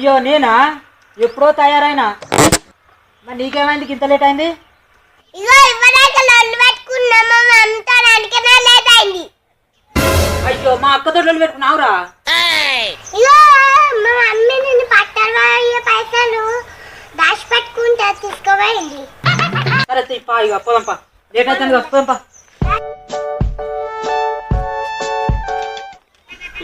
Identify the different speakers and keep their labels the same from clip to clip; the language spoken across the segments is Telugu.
Speaker 1: అయ్యో నేనా? ఎప్పుడో తయారైనా. మరి నీకేమైంది? ఇంత లేట్ అయింది?
Speaker 2: ఇగో ఇవ్వడానికి లొల్లు పెట్టుకున్నాము అంతా దానికన్నా లేట్ అయింది.
Speaker 1: అయ్యో మా అక్కతో లొల్లి పెట్టుకున్నావురా
Speaker 2: ఇగో మా మమ్మీ నిన్ను పట్టాలు అయ్యే పైసలు దాచి పెట్టుకుంటా తీసుకోపోయింది.
Speaker 1: సరే తీ, పా ఇక పోదాంపా లేట్ అవుతుంది వస్తుందంపా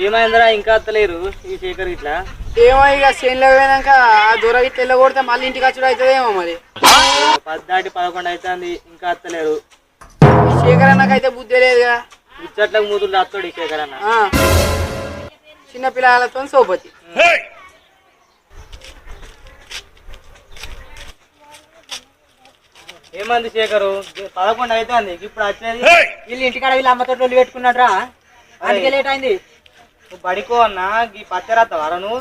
Speaker 3: ఏమైందిరా? ఇంకా అత్తలేరు ఈ శేఖర్ ఇట్లా
Speaker 4: ఏమో ఇక చేనులో పోయినాక ఆ దూర ఇట్లా కొడితే మళ్ళీ ఇంటికి వచ్చుడు అవుతుందేమో మరి.
Speaker 3: పద్దాటి పదకొండు అవుతుంది ఇంకా అత్తలేరు.
Speaker 4: ఈ శేఖర్ అన్నకైతే బుద్ధి లేదుగా.
Speaker 3: ముచ్చట్లకు మూతులు ఈ శేఖర్ అన్న
Speaker 4: ఆ. చిన్న పిల్లలతో సోపతి.
Speaker 3: ఏమంది శేఖరు? పదకొండు అవుతుంది ఇప్పుడు వచ్చేది
Speaker 1: వీళ్ళు ఇంటికాడ వీళ్ళ అమ్మతో లొల్లి పెట్టుకున్నాడ్రా? అందుకే లేట్ అయింది.
Speaker 3: నువ్వు బడికో అన్న ఈ పత్తెరాత్తవారా నువ్వు?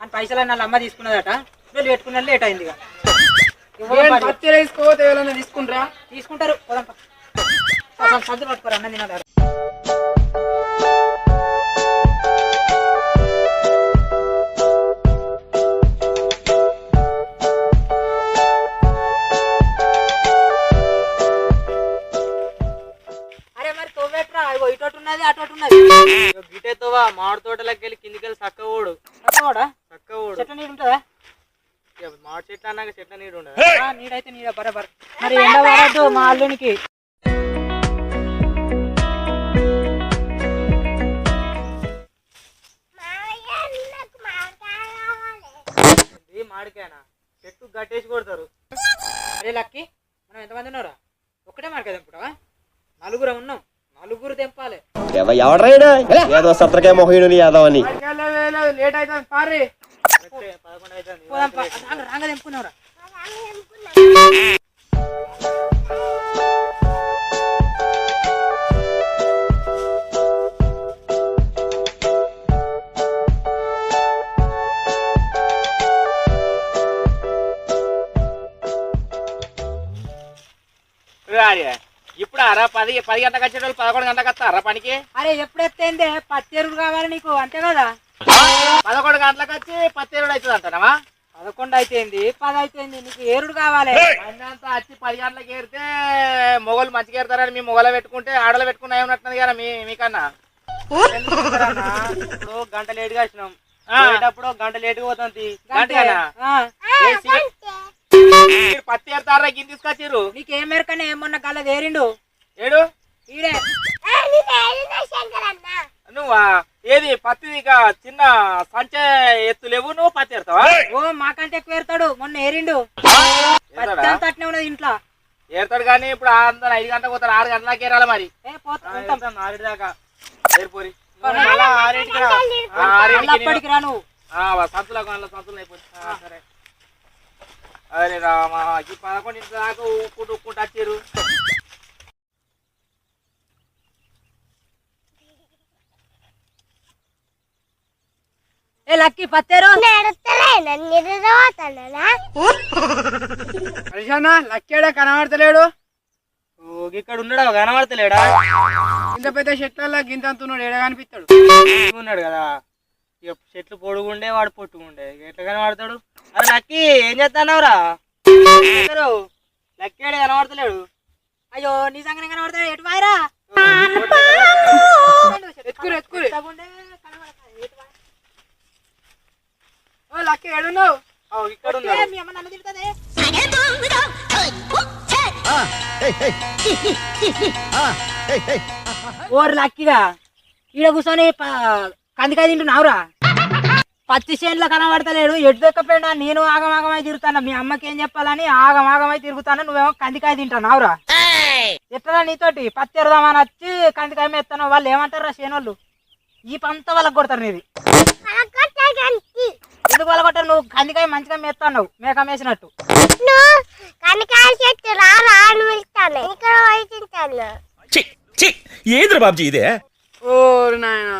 Speaker 1: అని పైసలు వాళ్ళ అమ్మ తీసుకున్నదట. లొల్లి పెట్టుకున్నా లేట్ అయింది ఇక
Speaker 4: పత్తి వేసుకోతే తీసుకుంటారా?
Speaker 1: తీసుకుంటారు సంచులు పట్టుకోరు అన్న తినాలి తోవేట్రా ఇగో ఇటోటి ఉన్నది అటోటి ఉన్నది
Speaker 3: గిటేతోవా మామిడి తోటలోకి వెళ్ళి కిందికి వెళ్ళి చక్క ఓడు
Speaker 1: చక్కవాడా?
Speaker 3: చక్క ఓడు
Speaker 1: చెట్ల నీడు ఉంటుందా?
Speaker 3: మామిడి చెట్లు అన్నాక చెట్ల నీడు ఉండదు?
Speaker 1: ఆ, నీడైతే నీడ బరబర్. మరి ఎండ వాడద్దు మా అల్లునికి.
Speaker 3: మామిడికాయనా? చెట్టు గట్టేసి కొడతారు.
Speaker 1: అరే లక్కి మనం ఎంతమంది ఉన్నారా ఒక్కటే మార్కెట్ తెంపుతావా? నలుగురు ఉన్నాం. నలుగురు తెంపాలి.
Speaker 5: ఎవడ్రైనా? ఏదో సత్రకాయ మొహయుడు యాదవ్ అని
Speaker 4: లేట్ అవుతుంది పారి.
Speaker 1: రాంగ తెంపుకున్నావురా.
Speaker 3: ఇప్పుడు అరా పది పది గంటలకు వచ్చేటోళ్ళు పదకొండు గంటలకు వస్తారా. పనికి?
Speaker 1: అరే ఎప్పుడెత్తేందే పత్తెరుడు కావాలి నీకు అంతే కదా?
Speaker 3: పదకొండు గంటలకు వచ్చి పత్తేరుడు అవుతుంది అంటారా
Speaker 1: పదకొండు అయితేంది పది అయితేంది నీకు ఏరుడు కావాలి.
Speaker 3: అంతా వచ్చి పది గంటలకు ఏరితే మొగలు మంచిగా ఏరుతారని మీ మొగలు పెట్టుకుంటే ఆడలు పెట్టుకున్నా ఏమన్నట్టుంది కదా మీ మీకన్నా? ఇప్పుడు గంట లేటుగా వచ్చినాం? పోయేటప్పుడు గంట లేటుగా పోతుంది. గంట. మీరు పత్తి ఏరుతారా గిన్నె తీసుకొచ్చిర్రు?
Speaker 1: నీకేం మేరకనే ఏమన్నా కళ్ళ వేరిండు?
Speaker 3: ఏడు?
Speaker 1: ఈడే.
Speaker 3: నువ్వా? ఏది పత్తి ఇక చిన్న సంచే ఎత్తు లేవు నువ్వు పత్తి ఏరుతావా?
Speaker 1: ఓ మాకంటే ఎక్కువ ఏరుతాడు. మొన్న ఏరిండు. పత్తి? అంత అట్నే ఉన్నది ఇంట్లో.
Speaker 3: ఏరుతాడు కానీ ఇప్పుడు అందరు ఐదు గంటలకు పోతారు. ఆరు గంటలకు ఏరాలి మరి.
Speaker 1: ఏ పోతా
Speaker 3: ఆరింటి దాకా. ఏరిపోరి ఆరింటికి రా. సంతులకు సంతులు అయిపోతుంది ఆ, సరే. అరే రామా ఈ పదకొండింటి దాకా ఊక్కుంటూ ఊక్కుంటూ వచ్చారు.
Speaker 1: ఏ లక్కి పత్తేరు?
Speaker 4: లక్కేడా కనబడతలేడు.
Speaker 3: ఇక్కడ ఉన్నాడు కనబడతలేడా?
Speaker 4: ఇంత పెద్ద చెట్లలో గింత అంతున్నాడు ఏడ కనిపిస్తాడు?
Speaker 3: ఉన్నాడు కదా? ఇక చెట్లు పొడుగుండే వాడు పొట్టుకుండే ఎట్లా కనబడతాడు? అరే లక్కీ ఏం చేస్తున్నావురా లక్కీ ఆడే కనబడతలేడు.
Speaker 1: అయ్యో నీ సంగనే కనబడతాడు ఎటు వాయరా
Speaker 4: ఎత్తుకురు ఎత్తుకురు. ఓ లక్కి ఏడున్నావు?
Speaker 3: ఆ, ఇక్కడ ఉన్నాడు
Speaker 1: మీ అమ్మ నన్ను తిడుతుంది. ఓరు లక్కిగా ఈడ కూర్చొని ప- కందికాయ తింటున్నావురా పత్తి చేనులో కనబడతలేడు ఎటు దొక్కపోయినా నేను ఆగమాగమై తిరుగుతాను? మీ అమ్మకి ఏం చెప్పాలని ఆగమాగమై తిరుగుతాను నువ్వేమో కందికాయ తింటున్నావురా ఎట్లా నీతోటి? పత్తి ఎరదామని వచ్చి కందికాయ మెత్తాను వాళ్ళు ఏమంటారా చేనోళ్ళు? ఈ పంత వాళ్ళకి కొడతారు నీది. ఎందుకు వాళ్ళ కొట్టారు నువ్వు కందికాయ మంచిగా మెత్తావు మేక మేసినట్టు.
Speaker 6: ఏంద్ర బాబ్జీ ఇదే?
Speaker 4: ఓ నాయన.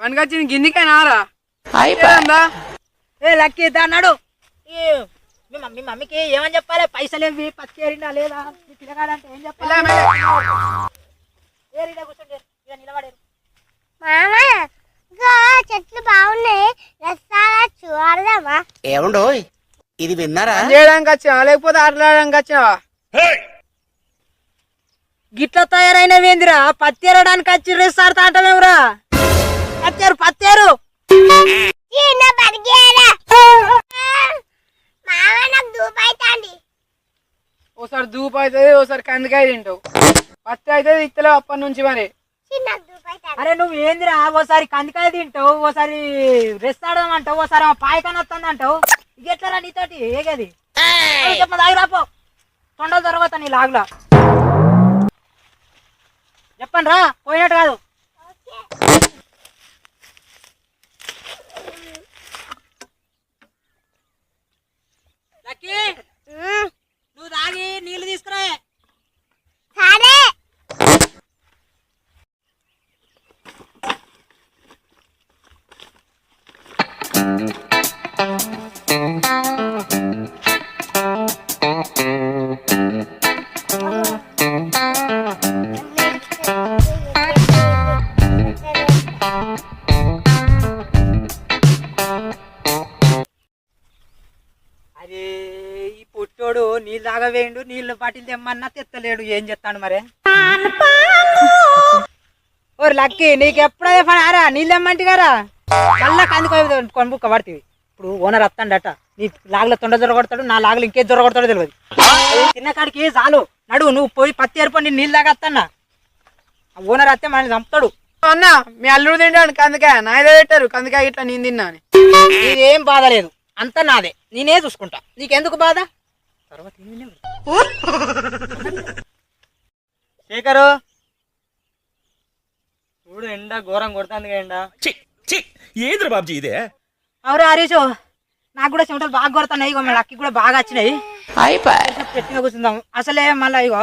Speaker 4: పనికొచ్చింది గిన్నెకైనా రా అయిపోయిందా
Speaker 1: ఏ లక్కీ దా అన్నాడు. ఈ మీ మమ్మీ మమ్మీకి ఏమని చెప్పాలి? పైసలు ఏవి పత్తి ఏరిందా లేదా? మీ పిల్లగాడంటే ఏం చెప్పాలి? కూర్చోండి ఇక నిలబడేరు.
Speaker 2: చెట్లు బాగున్నాయి.
Speaker 7: ఇది విన్నారా?
Speaker 4: చేయడానికి లేకపోతే ఆటలాడడానికి వచ్చినావా
Speaker 1: గిట్ల తయారైనవేందిరా? పత్తేరడానికి వచ్చి రేస్ ఆడతా అంటావేమిరా పత్తేరు పత్తేరు.
Speaker 4: ఓసారి దూపు అవుతుంది ఓసారి కందికాయ తింటావు. పత్తి అయితే ఇత్తలేవు అప్పటి నుంచి మరి.
Speaker 1: అరే నువ్వు ఏందిరా? ఓసారి కందికాయ తింటావు ఓసారి రెస్ట్ ఆడదామంటావు ఓసారి పాయకాన వస్తుంది అంటావు. ఇక ఎట్లరా నీతోటి? ఏగది చెప్ప దాగిరాపో తొండల తర్వాత నీ లాగులా. చెప్పండి రా పోయినట్టు కాదు. లక్కీ పుట్టోడు నీళ్ళు తాగవేయండు నీళ్ళు బాటిల్ తెమ్మన్నా తెత్తలేడు. ఏం చెప్తాడు మరే? ఓరి లక్కి నీకు ఎప్పుడదే పని ఆరా నీళ్ళు తెమ్మంటి గారా? మళ్ళా కంది కొనుక్క పడుతుంది ఇప్పుడు ఓనర్ వస్తాడట నీ లాగుల తొండ దొరకొడతాడు నా లాగులు ఇంకే దొరకొడతాడో తెలియదు తిన్న కాడికి చాలు. నడు నువ్వు పోయి పత్తి ఏర్పడి నేను నీళ్ళు తాగత్తన్నా. ఆ ఓనర్ వస్తే మనల్ని చంపుతాడు.
Speaker 4: అన్న మీ అల్లుడు తింటాడు కందికాయ. నాయదే పెట్టారు కందికాయ ఇట్లా నేను తిన్నా అని
Speaker 1: నీదేం బాధ లేదు. అంతా నాదే. నేనే చూసుకుంటా. నీకెందుకు బాధ? తర్వాత. శేఖరు చూడు ఎండ ఘోరం కొడుతుంది ఎండ.
Speaker 6: ఛీ ఛీ ఏంద్ర బాబ్జీ ఇదే?
Speaker 1: అవురా హరీషు నాకు కూడా చెమటలు బాగా కొడుతున్నాయి ఇగో మన అక్కి కూడా బాగా వచ్చినాయి. మీద కూర్చుందాం. అసలే మళ్ళీ ఇగో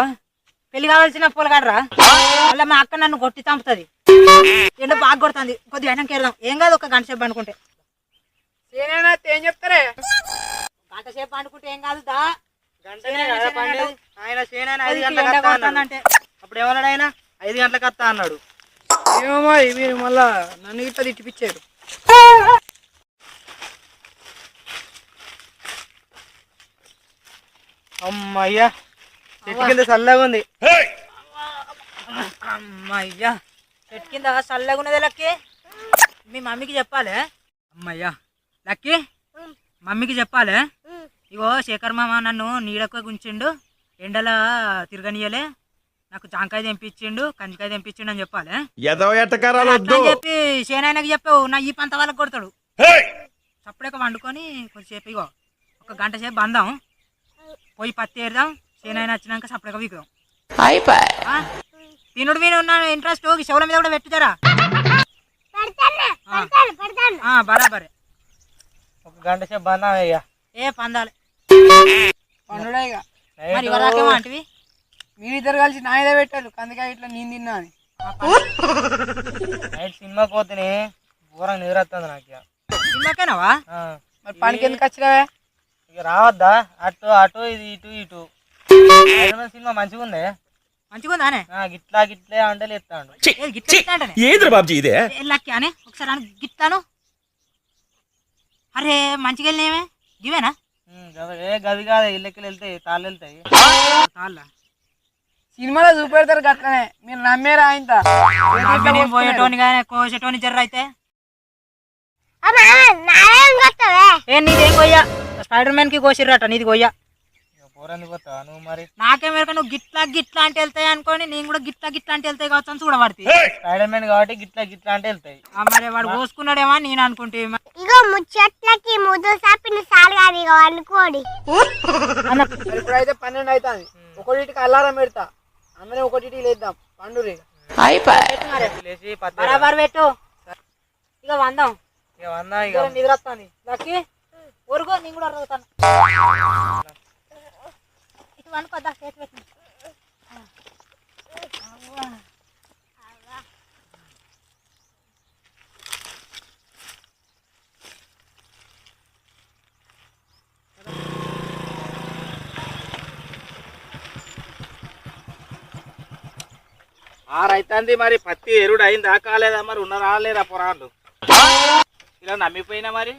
Speaker 1: పెళ్ళి కావాల్సిన పూలగాడరా మళ్ళీ మా అక్క నన్ను కొట్టి చంపుతుంది. ఎండ బాగా కొడుతుంది. కొద్దిగా అయినా కేరదాం ఏం కాదు ఒక గంట సేపు అనుకుంటే
Speaker 4: ఏం చెప్తారే?
Speaker 1: గంట సేపు అనుకుంటే ఏం కాదు దా.
Speaker 3: ఆయన చేనైనా ఐదు గంటలకు అప్పుడు ఏమన్నాడు ఆయన ఐదు గంటలకు వస్తా అన్నాడు.
Speaker 4: ఏమో మరి మళ్ళా నన్ను ఇట్లా తిట్టిపిచ్చారు.
Speaker 3: అమ్మయ్యా చెట్టు కింద చల్లగా ఉంది.
Speaker 1: అమ్మయ్యా. చెట్టు కింద చల్లగా ఉన్నది లక్కి? మీ మమ్మీకి చెప్పాలి? అమ్మయ్యా. లక్కి? మమ్మీకి చెప్పాలి? ఇగో శేఖర్ మామ నన్ను నీడకు గుంచిండు ఎండల తిరగనీయలే నాకు జాంకాయ తెంపించిండు కందికాయ తెంపించిండు అని చెప్పాలి. చెప్పి సేనాయనకి చెప్పావు నా ఈ పంత వాళ్ళకి కొడతాడు. సప్పుడేక వండుకొని కొంచెంసేపు ఇగో ఒక గంట సేపు బందాం పోయి పత్తి ఏరుదాం సేనాయన వచ్చినాక సప్పుడేక వీకుదాం? తినుడు మీద ఉన్న ఇంట్రెస్ట్ చెవుల మీద కూడా పెట్టుతారా బరాబరే.
Speaker 3: ఒక గంట సేపు బందాం అయ్యా
Speaker 1: ఏ పందాలి.
Speaker 4: పండుడే ఇక.
Speaker 1: మరి ఇవరాకేమో అంటివి
Speaker 4: మీరిద్దరు కలిసి నాయదే పెట్టారు. కందికాయ ఇట్లా నేను తిన్నా అని.
Speaker 3: నైట్ సినిమాకి పోతేనే ఘోరంగా నిద్రొస్తుంది నాకు.
Speaker 1: సినిమాకేనావా.
Speaker 4: మరి పనికి ఎందుకు వచ్చినావే?
Speaker 3: ఇక రావద్దా? అటు అటు ఇది ఇటు ఇటు. సినిమా మంచిగా ఉంది
Speaker 1: మంచిగా ఉందానే
Speaker 3: ఆ, గిట్లా గిట్లే అంటే లేస్తాడు
Speaker 6: ఏంద్ర బాబ్జీ ఇదే?
Speaker 1: లక్కి అని? ఒకసారి అని గిట్టాను అరే మంచిగా వెళ్ళినేమే ఇవేనా
Speaker 3: ఏ గవి కాదు ఇళ్ళకి వెళ్తాయి తాళ్ళు వెళ్తాయి.
Speaker 1: తాళ్ళ?
Speaker 4: సినిమాలో చూపెడతారు గట్లనే మీరు నమ్మేరా
Speaker 1: నేను పోయేటోని కానీ కోసేటోని జర్ర అయితే? ఏ నీదేం కొయ్యా? స్పైడర్ మ్యాన్కి కోసిర్రట నీది కొయ్యా?
Speaker 3: పోతావా? నువ్వు మరి
Speaker 1: నాకేం ఎరక నువ్వు గిట్లా గిట్లా అంటే వెళ్తాయి అనుకోని నేను కూడా గిట్లా గిట్లా అంటే వెళ్తాయి కావచ్చు అని చూడబడితే.
Speaker 3: స్పైడర్ మ్యాన్ కాబట్టి గిట్లా గిట్లా అంటే వెళ్తాయి.
Speaker 1: మరి వాడు కోసుకున్నాడేమో అని నేను అనుకుంటే
Speaker 2: ఇగో ముచ్చట్లకి ముద్దు సాపిన సాలు కాదు ఇగో అనుకోడి.
Speaker 4: మరి ఇప్పుడైతే పన్నెండు అవుతుంది ఒకటికి అలారం పెడతా. అందరం ఒకటికి లేద్దాం. పండురి
Speaker 3: లేచి పత్తి
Speaker 1: బరాబర్ పెట్టు. ఇక వందాం.
Speaker 3: ఇక వందా ఇక
Speaker 1: నిద్ర వస్తుంది లక్కి ఊరుకో నేను కూడా అరుగుతాను వండుకోద్దా చేతి పెట్టు
Speaker 3: ఆరు అవుతుంది మరి పత్తి ఎరుడు అయిందా కాలేదా మరి ఉన్నారా లేరా పొరాళ్ళు ఇలా నమ్మిపోయినా మరి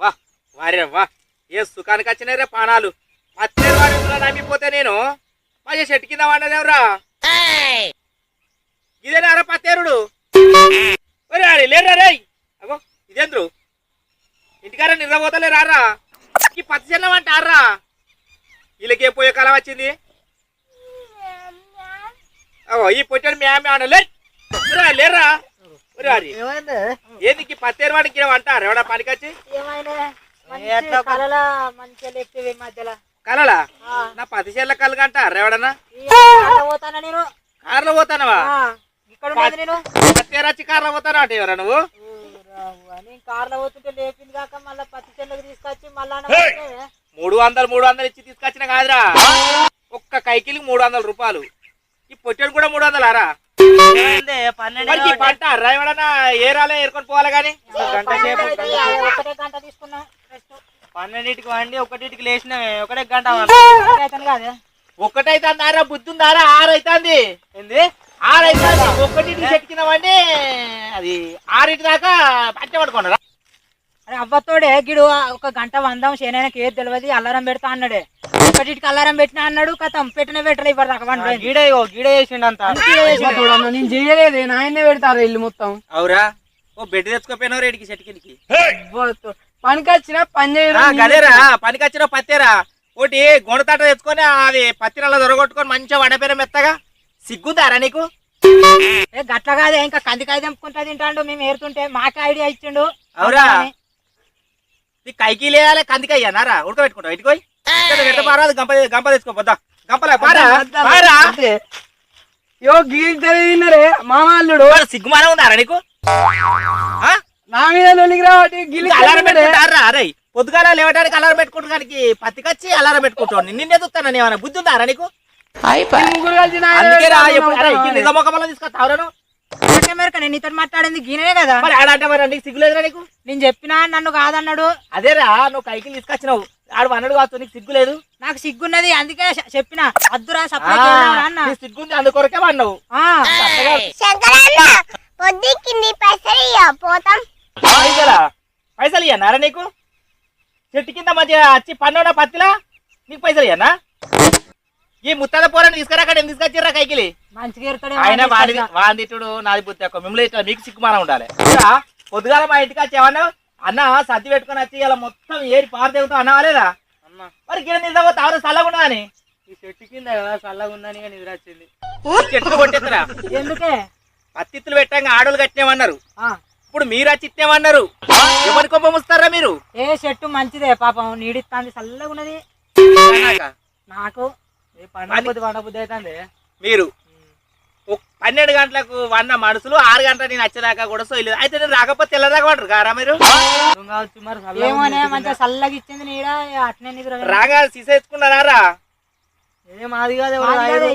Speaker 3: వా వారే వా ఏ సుఖానికి వచ్చినారే పానాలు? పత్తేరు వాడి నమ్మిపోతే నేను? మంచి చెట్టు కింద వాడినదేవరా ఇదేనారా పత్తేరుడు? ఒరే అరే లేరా రే. అగో ఇదేంద్రు? ఇంటికార నిద్రపోతలే రారా. ఈ పత్తి చెల్లం అంటారా వీళ్ళకి పోయే కాలం వచ్చింది? అగో ఈ పొట్టాడు మ్యా మ్యా అన్న లే ఒరే, లేరా అరే ఏంది పత్తేరు వాడికి అంటారు ఎవడా పనికొచ్చి?
Speaker 1: ఏమైనా కలలా మంచిగా లేకపోతే ఈ మధ్యలో.
Speaker 3: కలలా? నా పత్తి చెల్ల కలగా ఎవడన్నా?
Speaker 1: పోతానా నేను?
Speaker 3: కార్లో పోతానవా?
Speaker 1: ఇక్కడ నేను.
Speaker 3: కార్లో పోతానా అంటే ఎవరా నువ్వు?
Speaker 1: ఊరావ్వ, నేను కార్లో పోతుంటే లేపింది కాక మళ్ళీ పత్తి చెల్లకి తీసుకొచ్చి మళ్ళా
Speaker 3: మూడు వందలు మూడు వందలు ఇచ్చి తీసుకొచ్చిన కాదురా. ఒక్క కైకిలికి మూడు వందల రూపాయలు. ఈ పొట్టెడు కూడా మూడు వందలు ఆరా పంట ఎవడన్నా ఏ రాలే ఏరుకొని పోవాలి కానీ?
Speaker 1: ఒకటే గంట తీసుకున్నా.
Speaker 3: పన్నెండింటికి వండి ఒకటింటికి లేచినామే ఒకటే గంట
Speaker 1: అయితేనే కాదే?
Speaker 3: ఒక్కటైతే ఆరా బుద్ధి ఉందారా ఆరైతుంది. ఏంది? ఆరైతుంది. ఒక్కటింటికి చెక్కిన వండి అది ఆరింటి దాకా పట్టె పడుకున్నారా
Speaker 1: అరే అవ్వతోడే గిడు ఒక గంట వందాం శనైనకి ఏది తెలియదు అల్లారం పెడతా అన్నాడే. ఒకటికి అల్లారం పెట్టినా అన్నాడు కథం పెట్టిన పెట్టలే ఇవ్వరు దాకా వన్
Speaker 3: గీడ గీడ చేసిండంత.
Speaker 4: నేను చెయ్యలేదు నాయనే పెడతారు ఇల్లు మొత్తం.
Speaker 3: అవురా? ఓ బెడ్ తెచ్చుకోపోయినావు రేడికి చెట్టుకి
Speaker 4: పనికి వచ్చిన పని
Speaker 3: గదేరా పనికి వచ్చిన పత్తేరా ఒకటి గుణతాట తెచ్చుకొని అది పత్తిరల్లో దొరగొట్టుకొని మంచిగా వడపేర మెత్తగా సిగ్గుందారా నీకు?
Speaker 1: ఏ గట్ల కాదే ఇంకా కందికాయ తెంపుకుంటా తింటాడు మేము ఏరుతుంటే మాకే ఐడియా ఇచ్చిండు.
Speaker 3: అవురా. నీ కైకి లేయాలి కందికాయ అన్నారా ఉడకబెట్టుకుంటావు ఇటుకోయి పారాదు గంప గంప తెచ్చుకోపోద్దా గంపలే పారా పారా.
Speaker 4: యో తిన్నరే
Speaker 3: సిగ్గుమానం ఉందారా నీకు?
Speaker 4: నా మీద లొల్లికి రావటి గిల్లి
Speaker 3: అలారం పెట్టుకుంటారా అరే పొద్దుగాల లేవడానికి అలారం పెట్టుకుంటానికి పత్తికొచ్చి అలారం పెట్టుకుంటావు. నిన్నే చూస్తాను నేను ఏమైనా బుద్ధి ఉందారా నీకు?
Speaker 4: ముగ్గురు కలిసి నా మీద
Speaker 3: అందుకే రా
Speaker 4: పెడతారు
Speaker 3: ఎప్పుడు- అరే, ఈ
Speaker 4: నవ్వుతారు.
Speaker 3: నిజమొఖంలో తీసుకొస్తావురా
Speaker 1: నాకే మేరకు నేను నీతో మాట్లాడింది గీనే కదా.
Speaker 3: మరి ఆడంటే మరి నీకు సిగ్గులేదురా నీకు?
Speaker 1: నేను చెప్పినా నన్ను కాదన్నాడు.
Speaker 3: అదేరా నువ్వు కైకి తీసుకొచ్చినావు. ఆడు వన్నడు కావచ్చు నీకు సిగ్గు లేదు.
Speaker 1: నాకు సిగ్గున్నది అందుకే చెప్పిన. అద్దురా అన్న.
Speaker 3: నీ సిగ్గుంది అందుకొరకే వన్నావు
Speaker 1: ఆ,
Speaker 2: శంకరన్న పొద్దుకి నీ పైసలు ఇయ్య పోతాం.
Speaker 3: పైసలా? పైసలు ఇయ్యన్నారా నీకు? చెట్టు కింద మంచిగా వచ్చి పన్నోడా పత్తిలా? నీకు పైసలు ఇయ్యన్నా ఈ ముత్తాద పోరాన్ని తీసుకురాక నేను తీసుకొచ్చిర్రా కైకిలి? ఆయన వాడి వాందిట్టుడు నాది బుద్ధి ఎక్కువ మిమ్మల్ని ఇట్లా మీకు సిగ్గుమానం ఉండాలి. పొద్దుగాల మా ఇంటికి వచ్చి ఏమన్నా అన్న సర్ది పెట్టుకొని వచ్చి ఇలా మొత్తం ఏరి పారదేవుతావు అన్నావా లేదా? మరి గిన్నె నిజమో తావర చల్లగా ఉండదా అని? ఈ చెట్టు కింద చల్లగా ఉందని నిద్ర వచ్చింది చెట్లు కొట్టేస్తారా
Speaker 1: ఎందుకే?
Speaker 3: పత్తిత్తులు పెట్టాక ఆడోళ్ళు కట్టినామన్నారు. ఇప్పుడు మీరు వచ్చి ఇచ్చామన్నారు ఎవరి కొమ్మ ముస్తారా మీరు?
Speaker 1: ఏ చెట్టు మంచిదే పాపం నీడిస్తాంది చల్లగా ఉన్నది. నాకు
Speaker 3: పండబుద్ధి,
Speaker 1: పండబుద్ధి అవుతుంది
Speaker 3: మీరు? పన్నెండు గంటలకు వన్న మనుషులు ఆరు గంటల నేను వచ్చేదాకా కూడా సోయలేదు. అయితే నేను రాకపోతే తెల్లదాకా పడరు కారా మీరు?
Speaker 1: ఏమోనే మంచిగా చల్లగా ఇచ్చింది నీడ అట్నే నిద్ర
Speaker 3: రాగా సీసా ఎత్తుకున్నారా
Speaker 1: మాది కాదు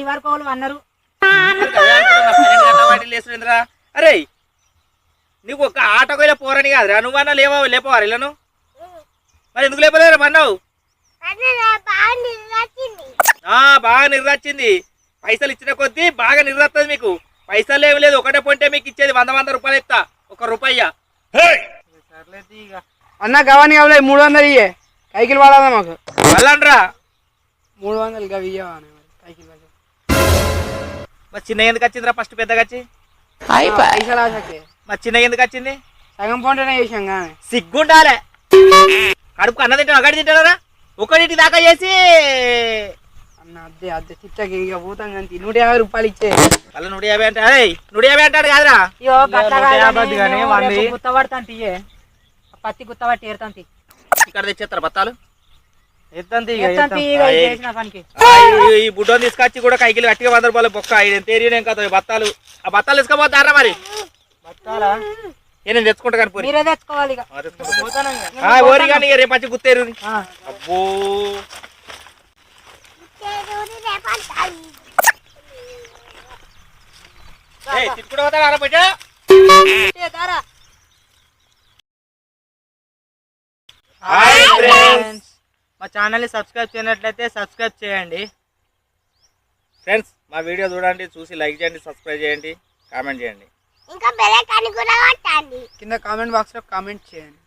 Speaker 1: ఈ వరకు వాళ్ళు అన్నారు.
Speaker 3: అరే నీకు ఒక ఆటోకి పోరని కాదురా. నువ్వన్నా లేవా లేపవారు ఇళ్ళను? మరి ఎందుకు లేపలేరు అన్నావు?
Speaker 2: బాగా నిద్రొచ్చింది
Speaker 3: ఆ బాగా నిర్రచ్చింది పైసలు ఇచ్చిన కొద్దీ బాగా నిర్రత్తది మీకు. పైసలు ఏమి లేదు. ఒకటే పొంటే మీకు ఇచ్చేది వంద వంద రూపాయలు ఇస్తా ఒక రూపాయ
Speaker 4: అన్న గవని కావలే మూడు వందలు ఇయ్యే. కైకిలు వాడాలా మాకు?
Speaker 3: వాళ్ళండ్రా
Speaker 4: మూడు వందలు గవి ఇయ్యవా కైకిలు వాడు.
Speaker 3: మరి చిన్న ఎందుకు వచ్చిందిరా ఫస్ట్ పెద్దగా వచ్చి?
Speaker 4: పైసలు ఆశకే.
Speaker 3: మరి చిన్న ఎందుకు వచ్చింది?
Speaker 4: సగం పొంటనే చేసాం కానీ.
Speaker 3: సిగ్గుండాలే. కడుపు అన్న తింటాను ఒకటి తింటారా ఒకటి దాకా చేసి.
Speaker 4: అన్న అద్దె అద్దె తిట్టకి ఇక పోతాం కానీ నూట యాభై రూపాయలు ఇచ్చే.
Speaker 3: వాళ్ళ నూట యాభై అంటే అరే నూట యాభై అంటాడు కాదురా.
Speaker 1: అయ్యో తీయే పత్తి గుత్తపట్టి ఏరుతాంతి
Speaker 3: ఇక్కడ తెచ్చేస్తారు బత్తాలు? ఈ- బుడ్డోని తీసుకొచ్చి కూడా కైకిలు గట్టిగా వంద రూపాయలు బొక్క. ఇది ఎంత ఏరియా ఇంకా బత్తాలు. ఆ బత్తాలు తీసుకుపోతారా మరి? నేను తెచ్చుకుంటా కానీ పోనీ.
Speaker 1: మీరే తెచ్చుకోవాలి ఇక.
Speaker 3: ఓరి కానీ రేపు వచ్చి గుత్తేరు. అబ్బో. రా బిడ్డ?
Speaker 1: ఏ దారా.
Speaker 3: మా ఛానల్ని సబ్స్క్రైబ్ చేయనట్లయితే సబ్స్క్రైబ్ చేయండి. ఫ్రెండ్స్ మా వీడియో చూడండి చూసి లైక్ చేయండి సబ్స్క్రైబ్ చేయండి కామెంట్ చేయండి.
Speaker 2: ఇంకా బెల్లకాన్ని కూడా కొట్టండి.
Speaker 4: కింద కామెంట్ బాక్స్లో కామెంట్ చేయండి.